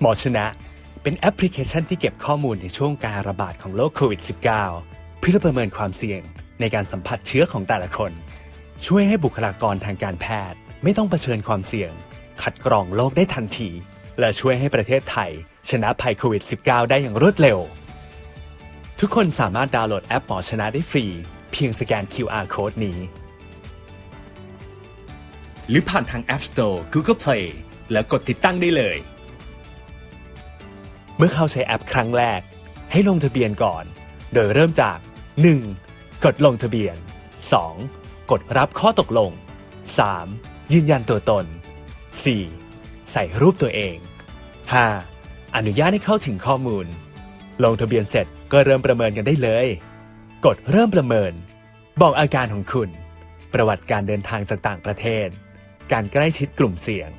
หมอชนะ เป็นแอปพลิเคชันที่เก็บข้อมูลในช่วงการระบาดของโรคโควิด -19 เพื่อประเมินความเสี่ยงในการสัมผัสเชื้อของแต่ละคน ช่วยให้บุคลากรทางการแพทย์ไม่ต้องเผชิญความเสี่ยงคัดกรองโรคได้ทันที และช่วยให้ประเทศไทย ชนะภัยโควิด -19 ได้อย่างรวดเร็ว ทุกคนสามารถดาวน์โหลดแอปหมอชนะได้ฟรี เพียงสแกน QR Code นี้ หรือผ่านทาง App Store Google Play แล้วกดติดตั้งได้เลย เมื่อเข้าใช้แอปครั้งแรก ให้ลงทะเบียนก่อน โดยเริ่มจาก 1. กดลงทะเบียน 2. กดรับข้อตกลง 3. ยืนยันตัวตน 4. ใส่รูปตัวเอง 5. อนุญาตให้เข้าถึงข้อมูล ลงทะเบียนเสร็จก็เริ่มประเมินกันได้เลย กดเริ่มประเมิน บอกอาการของคุณ ประวัติการเดินทางจากต่างประเทศ การใกล้ชิดกลุ่มเสี่ยง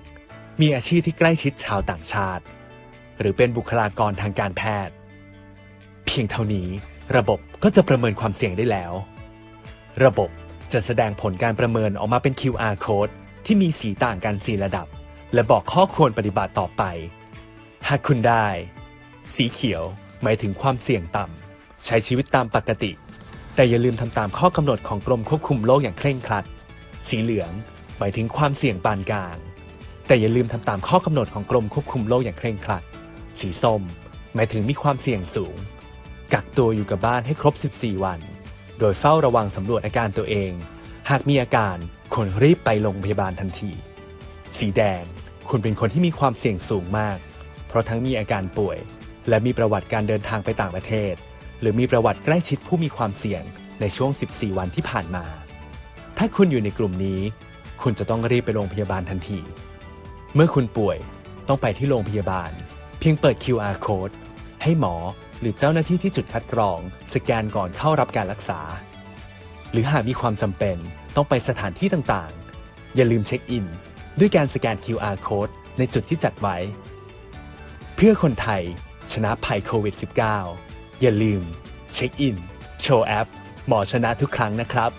มีอาชีพที่ใกล้ชิดชาวต่างชาติ หรือเป็นบุคลากรทางการแพทย์ เพียงเท่านี้ระบบก็จะประเมินความเสี่ยงได้แล้ว ระบบจะแสดงผลการประเมินออกมาเป็น QR code ที่มีสีต่างกัน4ระดับ และบอกข้อควรปฏิบัติต่อไป หากคุณได้ สีเขียวหมายถึงความเสี่ยงต่ำใช้ชีวิตตามปกติ แต่อย่าลืมทำตามข้อกำหนดของกรมควบคุมโรคอย่างเคร่งครัด สีเหลืองหมายถึงความเสี่ยงปานกลาง แต่อย่าลืมทำตามข้อกำหนดของกรมควบคุมโรคอย่างเคร่งครัด สีส้ม หมายถึงมีความเสี่ยงสูง กักตัวอยู่กับบ้านให้ครบ 14 วัน โดยเฝ้าระวังสำรวจอาการตัวเอง หากมีอาการควรรีบไปโรงพยาบาลทันที สีแดง คุณเป็นคนที่มีความเสี่ยงสูงมาก เพราะทั้งมีอาการป่วย และมีประวัติการเดินทางไปต่างประเทศ หรือมีประวัติใกล้ชิดผู้มีความเสี่ยงในช่วง 14 วันที่ผ่านมา ถ้าคุณอยู่ในกลุ่มนี้ คุณจะต้องรีบไปโรงพยาบาลทันที เมื่อคุณป่วยต้องไปที่โรงพยาบาล เพียงเปิด QR code ให้หมอหรือเจ้าหน้าที่ที่จุดคัดกรอง สแกนก่อนเข้ารับการรักษา หรือหากมีความจำเป็นต้องไปสถานที่ต่างๆ อย่าลืมเช็คอิน ด้วยการสแกน QR code ในจุดที่จัดไว้ เพื่อคนไทยชนะภัยโควิด -19 อย่าลืม เช็คอิน โชว์แอป หมอชนะทุกครั้งนะครับ